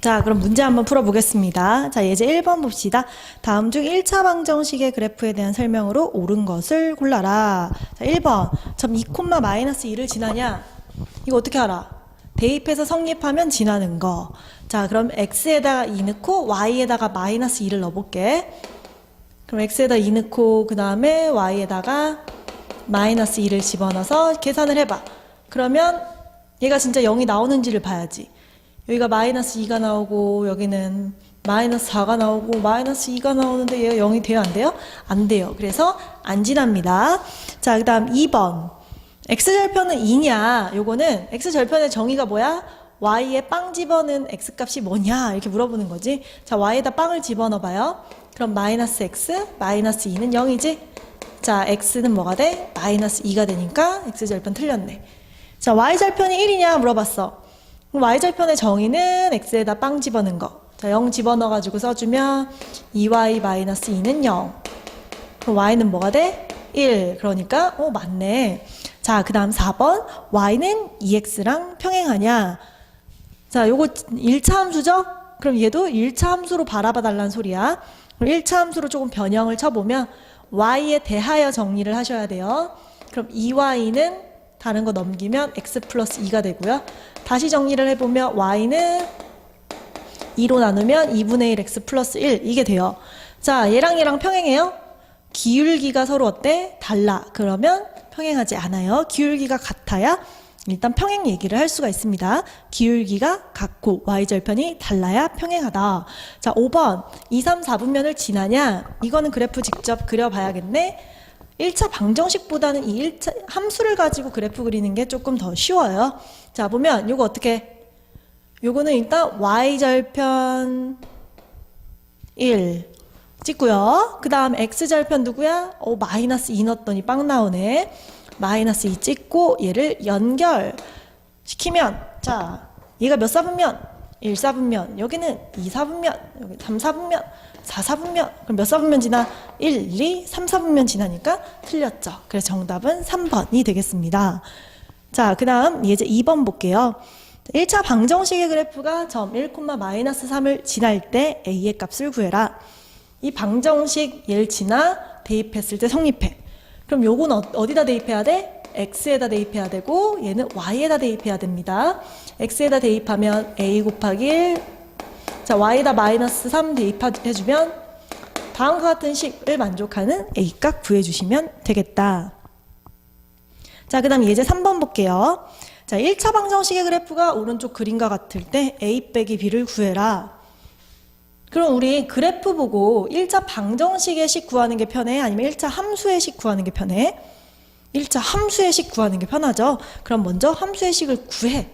자, 그럼 문제 한번 풀어보겠습니다. 자, 예제 1번 봅시다. 다음 중 1차 방정식의 그래프에 대한 설명으로 옳은 것을 골라라. 자, 1번. 점 2, 마이너스 2를 지나냐? 이거 어떻게 알아? 대입해서 성립하면 지나는 거. 자, 그럼 x에다가 2 넣고 y에다가 마이너스 2를 넣어볼게. 그럼 x에다 2 넣고 그 다음에 y에다가 마이너스 2를 집어넣어서 계산을 해봐. 그러면 얘가 진짜 0이 나오는지를 봐야지. 여기가 마이너스 2가 나오고 여기는 마이너스 4가 나오고 마이너스 2가 나오는데 얘가 0이 돼요? 안 돼요? 안 돼요. 그래서 안 지납니다. 자, 그 다음 2번. x절편은 2냐? 요거는 x절편의 정의가 뭐야? y에 빵 집어넣은 x값이 뭐냐? 이렇게 물어보는 거지. 자, y에다 빵을 집어넣어봐요. 그럼 마이너스 x, 마이너스 2는 0이지? 자, x는 뭐가 돼? 마이너스 2가 되니까 x절편 틀렸네. 자, y절편이 1이냐? 물어봤어. Y절편의 정의는 x에다 빵 집어넣은 거. 자, 0 집어넣어가지고 써주면 2y 마이너스 2는 0. 그럼 y는 뭐가 돼? 1. 그러니까, 어, 맞네. 자, 그 다음 4번. y는 2x랑 평행하냐? 자, 요거 1차 함수죠? 그럼 얘도 1차 함수로 바라봐 달라는 소리야. 그럼 1차 함수로 조금 변형을 쳐보면 y에 대하여 정리를 하셔야 돼요. 그럼 2y는 다른 거 넘기면 x 플러스 2가 되고요. 다시 정리를 해보면 y는 2로 나누면 2분의 1 x 플러스 1 이게 돼요. 자, 얘랑 얘랑 평행해요? 기울기가 서로 어때? 달라. 그러면 평행하지 않아요. 기울기가 같아야 일단 평행 얘기를 할 수가 있습니다. 기울기가 같고 y절편이 달라야 평행하다. 자, 5번. 2, 3, 4분면을 지나냐? 이거는 그래프 직접 그려봐야겠네. 1차 방정식보다는 이 1차 함수를 가지고 그래프 그리는 게 조금 더 쉬워요. 자, 보면 요거 어떻게 요거는 일단 y절편 1 찍고요. 그 다음 x절편 누구야? 어, 마이너스 2 넣었더니 빵 나오네. 마이너스 2 찍고 얘를 연결시키면 자 얘가 몇 사분면? 1 사분면 여기는 2 사분면 여기 3 사분면 4 사분면 그럼 몇 사분면 지나? 1, 2, 3 사분면 지나니까 틀렸죠. 그래서 정답은 3번이 되겠습니다. 자, 그 다음 예제 2번 볼게요. 1차 방정식의 그래프가 점 1, 마이너스 3을 지날 때 a의 값을 구해라. 이 방정식 얘를 지나 대입했을 때 성립해. 그럼 요건 어, 어디다 대입해야 돼? X에다 대입해야 되고 얘는 y에다 대입해야 됩니다. x에다 대입하면 a 곱하기 1. 자, y에다 마이너스 3 대입해주면 다음과 같은 식을 만족하는 a 값 구해주시면 되겠다. 자, 그 다음 예제 3번 볼게요. 자, 1차 방정식의 그래프가 오른쪽 그림과 같을 때 a 빼기 b를 구해라. 그럼 우리 그래프 보고 1차 방정식의 식 구하는 게 편해? 아니면 1차 함수의 식 구하는 게 편해? 1차 함수의 식 구하는 게 편하죠? 그럼 먼저 함수의 식을 구해.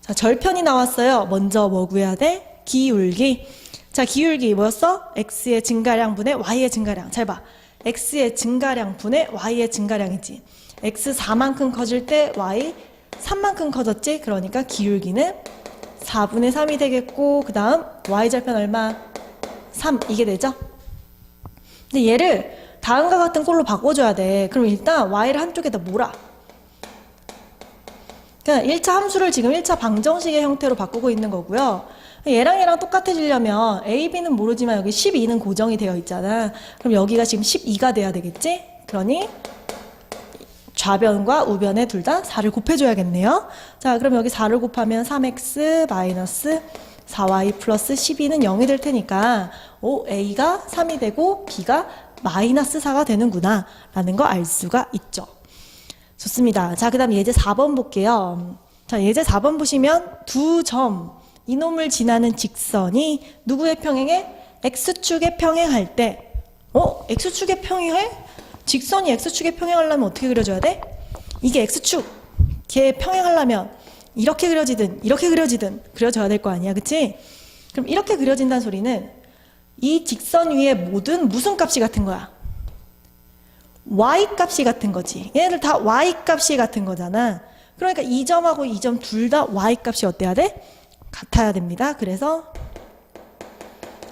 자, 절편이 나왔어요. 먼저 뭐 구해야 돼? 기울기. 자, 기울기 뭐였어? x의 증가량 분의 y의 증가량. 잘 봐. x의 증가량 분의 y의 증가량이지. x 4만큼 커질 때 y 3만큼 커졌지? 그러니까 기울기는 4분의 3이 되겠고 그 다음 y절편 얼마? 3 이게 되죠? 근데 얘를 다음과 같은 꼴로 바꿔줘야 돼. 그럼 일단 y를 한쪽에다 몰아. 그러니까 1차 함수를 지금 1차 방정식의 형태로 바꾸고 있는 거고요. 얘랑 얘랑 똑같아지려면 a, b는 모르지만 여기 12는 고정이 되어 있잖아. 그럼 여기가 지금 12가 돼야 되겠지? 그러니 좌변과 우변에 둘 다 4를 곱해줘야겠네요. 자, 그럼 여기 4를 곱하면 3x 마이너스 4y 플러스 12는 0이 될 테니까 오, a가 3이 되고 b가 마이너스 4가 되는구나 라는 거 알 수가 있죠. 좋습니다. 자, 그 다음 예제 4번 볼게요. 자, 예제 4번 보시면 두 점, 이놈을 지나는 직선이 누구의 평행에? x축에 평행할 때, 어? x축에 평행해? 직선이 x축에 평행하려면 어떻게 그려줘야 돼? 이게 x축, 걔 평행하려면 이렇게 그려지든 이렇게 그려지든 그려져야 될 거 아니야, 그치? 그럼 이렇게 그려진다는 소리는 이 직선 위에 모든 무슨 값이 같은 거야? y 값이 같은 거지. 얘네들 다 y 값이 같은 거잖아. 그러니까 이 점하고 이 점 둘 다 y 값이 어때야 돼? 같아야 됩니다. 그래서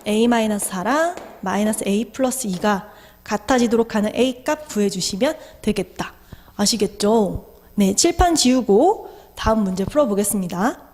a-4랑 마이너스 a 플러스 2가 같아지도록 하는 a 값 구해주시면 되겠다. 아시겠죠? 네, 칠판 지우고 다음 문제 풀어보겠습니다.